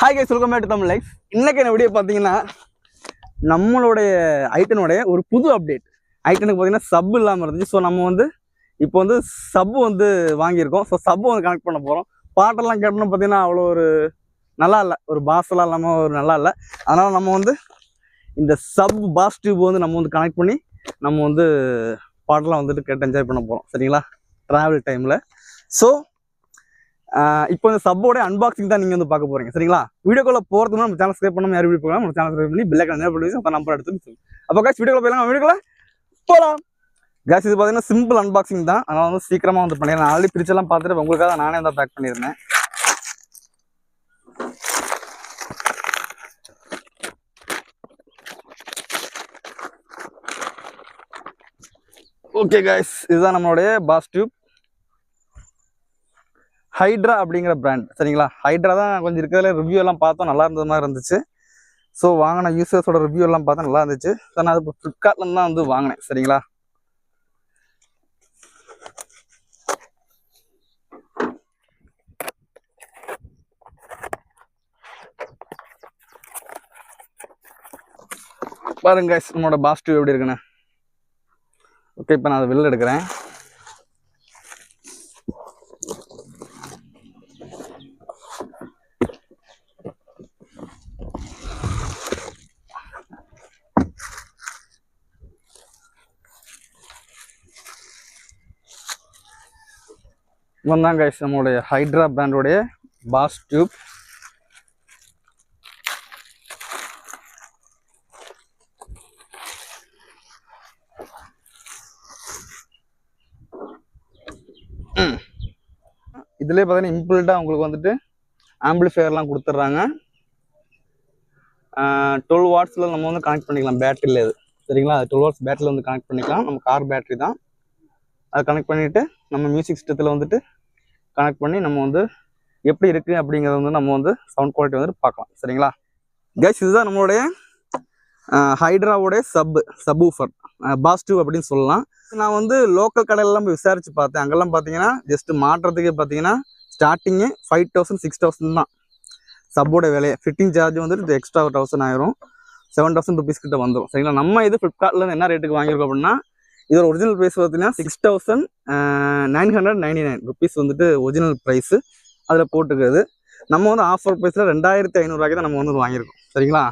Hi guys சொல்கம் பேட் Tamil life இன்னைக்கு என்ன வீடியோ பார்த்தீங்கன்னா நம்மளுடைய ஐட்டனுடைய ஒரு புது அப்டேட் ஐட்டனுக்கு பார்த்தீங்கன்னா சப் இல்லாமல் இருந்துச்சு. ஸோ நம்ம வந்து இப்போ வந்து சப் வந்து வாங்கியிருக்கோம். ஸோ சப்பு வந்து கனெக்ட் பண்ண போகிறோம் பாட்டெல்லாம் கேட்டோம்னு பார்த்தீங்கன்னா அவ்வளோ ஒரு நல்லா இல்லை. ஒரு பாஸ்லாம் இல்லாமல் ஒரு நல்லா இல்லை. அதனால் நம்ம வந்து இந்த சப் பாஸ் டியூப் வந்து நம்ம வந்து கனெக்ட் பண்ணி நம்ம வந்து பாட்டெல்லாம் வந்துட்டு கேட்டு என்ஜாய் பண்ண போகிறோம் சரிங்களா? ட்ராவல் டைமில் ஸோ இப்போ இந்த சப்போட அன்பாக்சிங் தான் நீங்கள் வந்து பார்க்க போறீங்க. சரிங்களா? வீடியோக்குள்ள போகிறதுக்கு நம்ம சேனல் சப்ஸ்கிரைப் பண்ணாம யார் வீடியோ போகலாம் நம்ம சேனல் சப்ஸ்கிரைப் பண்ணி பெல்லைக்கன் என்ன பண்ணி அப்போ நம்பர் அப்போ காசு வீடியோக்குள்ள போயிடலாம்? வீடியோக்குள்ள போகலாம் கேஸ் இது பார்த்தீங்கன்னா சிம்பிள் அன்பாக்சிங் தான். அதனால் வந்து சீக்கிரமாக வந்து பண்ணிடலாம். ஆல்ரெடி பிரிச்செல்லாம் பார்த்துட்டு உங்களுக்காக நானே தான் பேக் பண்ணியிருந்தேன். ஓகே கைஸ் இதுதான் நம்மளுடைய பாஸ் டியூப் ஹைட்ரா அப்படிங்கிற பிராண்ட் சரிங்களா? ஹைட்ரா தான் கொஞ்சம் இருக்கிறதுல ரிவ்யூ எல்லாம் பார்த்தோம். நல்லா இருந்தது மாதிரி இருந்துச்சு. ஸோ வாங்கின யூசர்ஸோட ரிவ்யூ எல்லாம் பார்த்தா நல்லா இருந்துச்சு. ஸோ நான் அது இப்போ ஃப்ளிப்கார்ட்லேருந்து தான் வந்து வாங்கினேன். சரிங்களா? பாருங்க guys, நம்மளோட பாஸ் டியூப் எப்படி இருக்குண்ணே ஓகே இப்போ நான் அதை வெளில எடுக்கிறேன். இவன் தான் கைஸ் நம்மளுடைய ஹைட்ரா பிராண்டோடைய பாஸ் டியூப் இதுலேயே பார்த்தீங்கன்னா இம்பிள்டாக உங்களுக்கு வந்துட்டு ஆம்பிளிஃபையர்லாம் கொடுத்துட்றாங்க. டுவெல் வாட்ஸில் நம்ம வந்து கனெக்ட் பண்ணிக்கலாம். பேட்டரியில் இது. சரிங்களா? அது டுவெல் வாட்ஸ் பேட்டரியில் வந்து கனெக்ட் பண்ணிக்கலாம். நம்ம கார் பேட்டரி தான். அதை கனெக்ட் பண்ணிவிட்டு நம்ம மியூசிக் சிஸ்டத்தில் வந்துட்டு கனெக்ட் பண்ணி நம்ம வந்து எப்படி இருக்குது அப்படிங்கிறத வந்து நம்ம வந்து சவுண்ட் குவாலிட்டி வந்துட்டு பார்க்கலாம். சரிங்களா? கேஸ் இதுதான் நம்மளுடைய ஹைட்ராவோடைய சப் சப் ஊஃபர் பாஸ்டிவ் அப்படின்னு சொல்லலாம். நான் வந்து லோக்கல் கடையிலலாம் போய் விசாரித்து பார்த்தேன். அங்கெல்லாம் பார்த்தீங்கன்னா ஜஸ்ட் மாட்டுறதுக்கு பார்த்தீங்கன்னா starting five thousand six thousand தான். சப்போட விலையை. ஃபிட்டிங் சார்ஜ் வந்துட்டு எக்ஸ்ட்ரா ஒரு தௌசண்ட் ஆயிரும். செவன் தௌசண்ட் ருபீஸ் கிட்ட வந்துடும் சரிங்களா? நம்ம இது ஃப்ளிப்கார்ட்டில் என்ன ரேட்டுக்கு வாங்கியிருக்கோம் அப்படின்னா இதோட ஒரிஜினல் ப்ரைஸ் பார்த்தீங்கன்னா six thousand nine hundred ninety nine rupees வந்துட்டு ஒரிஜினல் ப்ரைஸு அதில் போட்டுக்கிறது நம்ம வந்து ஆஃபர் ப்ரைஸில் ரெண்டாயிரத்தி ஐநூறுரூவாய்க்கு தான் நம்ம வந்து வாங்கியிருக்கோம். சரிங்களா?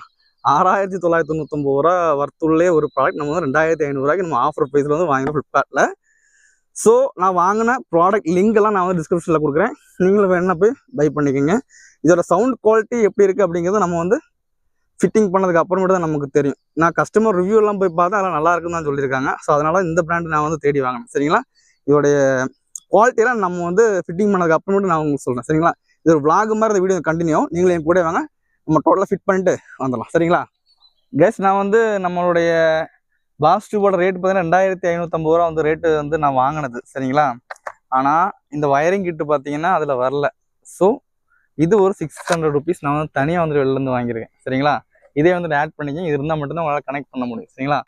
ஆறாயிரத்தி தொள்ளாயிரத்தி தொண்ணூத்தொம்பது ரூபா வர்த்துள்ளே ஒரு ப்ராடக்ட் நம்ம வந்து ரெண்டாயிரத்தி ஐநூறுரூவாய்க்கு நம்ம ஆஃபர் ப்ரைஸில் வந்து வாங்கினோம் ஃப்ளிப்கார்ட்டில் ஸோ நான் வாங்கின ப்ராடக்ட் லிங்க்கெல்லாம் நான் வந்து டிஸ்கிரிப்ஷனில் கொடுக்குறேன். நீங்களும் வேணா போய் பை பண்ணிக்கோங்க. இதோட சவுண்ட் குவாலிட்டி எப்படி இருக்குது அப்படிங்கிறது நம்ம வந்து ஃபிட்டிங் பண்ணதுக்கு அப்புறமேட்டு தான் நமக்கு தெரியும். நான் கஸ்டமர் ரிவ்யூ எல்லாம் போய் பார்த்தா அதெல்லாம் நல்லா இருக்குன்னு தான் சொல்லியிருக்காங்க. ஸோ அதனால் இந்த பிராண்ட் நான் வந்து தேடி வாங்கினேன் சரிங்களா? இதோடைய குவாலிட்டியெல்லாம் நம்ம வந்து ஃபிட்டிங் பண்ணதுக்கு அப்புறமேட்டு நான் உங்களுக்கு சொல்கிறேன் சரிங்களா? இது ஒரு விளாக் மாதிரி இந்த வீடியோ கண்டினியூ நீங்களும் என் கூட வாங்க. நம்ம டோட்டலாக ஃபிட் பண்ணிட்டு வந்துடலாம். சரிங்களா? கேஸ் நான் வந்து நம்மளுடைய பாஸ் டியூபோட ரேட் பார்த்தீங்கன்னா ரெண்டாயிரத்தி ஐநூற்றம்பது ரூபா வந்து ரேட்டு வந்து நான் வாங்கினது. சரிங்களா? ஆனால் இந்த வயரிங் கிட்டு பார்த்தீங்கன்னா அதில் வரல. ஸோ இது ஒரு சிக்ஸ் ஹண்ட்ரட் ருபீஸ் நான் வந்து தனியாக வந்து வெளிலேருந்து வாங்கியிருக்கேன். சரிங்களா? இதே வந்து ஆட் பண்ணிக்கிங்க. இது இருந்தால் மட்டும்தான் உங்களால் கனெக்ட் பண்ண முடியும். சரிங்களா?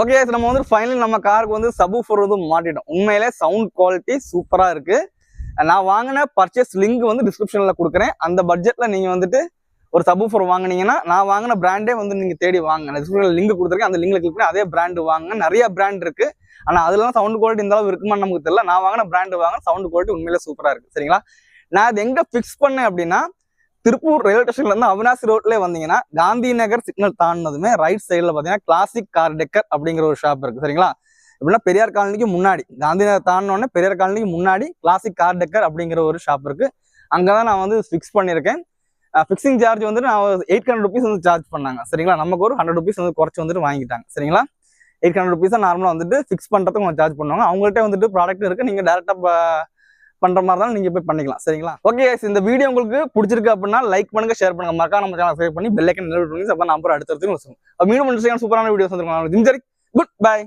ஓகே நம்ம வந்து ஃபைனல் நம்ம காருக்கு வந்து சபூஃபர் வந்து மாட்டிட்டோம். உண்மையிலே சவுண்ட் குவாலிட்டி சூப்பராக இருக்குது நான் வாங்கின பர்ச்சேஸ் லிங்க் வந்து டிஸ்கிரிப்ஷனில் கொடுக்குறேன். அந்த பட்ஜெட்டில் நீங்கள் வந்துட்டு ஒரு சபூஃபர் வாங்கினீங்கன்னா நான் வாங்கின பிராண்டே வந்து நீங்கள் தேடி வாங்க டிஸ்கிரிப்ஷனில் லிங்க் கொடுத்துருக்கேன். அந்த லிங்கில் கிளிக் பண்ணி அதே பிராண்டு வாங்க நிறைய பிராண்ட் இருக்குது ஆனால் அதெல்லாம் சவுண்ட் குவாலிட்டி இந்த அளவு இருக்குமான்னு நமக்கு தெரியல. நான் வாங்கின பிராண்டு வாங்க சவுண்ட் குவாலிட்டி உண்மையிலே சூப்பராக இருக்குது சரிங்களா? நான் அது எங்கே ஃபிக்ஸ் பண்ணேன் அப்படின்னா திருப்பூர் ரயில்வே ஸ்டேஷன்ல இருந்து அவினாசி ரோட்ல வந்தீங்கன்னா காந்தி நகர் சிக்னல் தாண்டினதுமே ரைட் சைடில் பாத்தீங்கன்னா கிளாசிக் கார் டெக்கர் அப்படிங்கிற ஒரு ஷாப் இருக்கு. சரிங்களா? எப்படின்னா பெரியார் காலனிக்கு முன்னாடி காந்தி நகர் தாண்டினோடனே பெரியார் காலனிக்கு முன்னாடி கிளாசிக் கார் டெக்கர் அப்படிங்கிற ஒரு ஷாப் இருக்கு. அங்கதான் நான் வந்து ஃபிக்ஸ் பண்ணியிருக்கேன். ஃபிக்ஸிங் சார்ஜ் வந்து நான் எயிட் ஹண்ட்ரட் ருபீஸ் வந்து சார்ஜ் பண்ணாங்க. சரிங்களா? நமக்கு ஒரு ஹண்ட்ரட் ருபீஸ் வந்து குறைச்சி வந்துட்டு வாங்கிட்டாங்க. சரிங்களா? எயிட் ஹண்ட்ரட் ருபீஸ் நார்மலாக வந்துட்டு ஃபிக்ஸ் பண்ணுறதுக்கு அவங்க சார்ஜ் பண்ணுவாங்க. அவங்கள்ட்ட வந்துட்டு ப்ராடக்ட் இருக்கு. நீங்கள் டேரெக்டாக பண்ற மாதிரி இருந்தாலும் நீங்க போய் பண்ணிக்கலாம். சரிங்களா? ஓகே இந்த வீடியோ உங்களுக்கு பிடிச்சிருக்கு அப்படின்னா லைக் பண்ணுங்க ஷேர் பண்ணுங்க. மக்கா நம்ம சேனல் சப்ஸ்கிரைப் பண்ணி பெல்லைக்கன் நிலவு பண்ணுங்க அப்ப நான் அப்புறம் அடுத்தடுத்து மீண்டும் சூப்பரான வீடியோஸ் வந்துருக்கோம். Good bye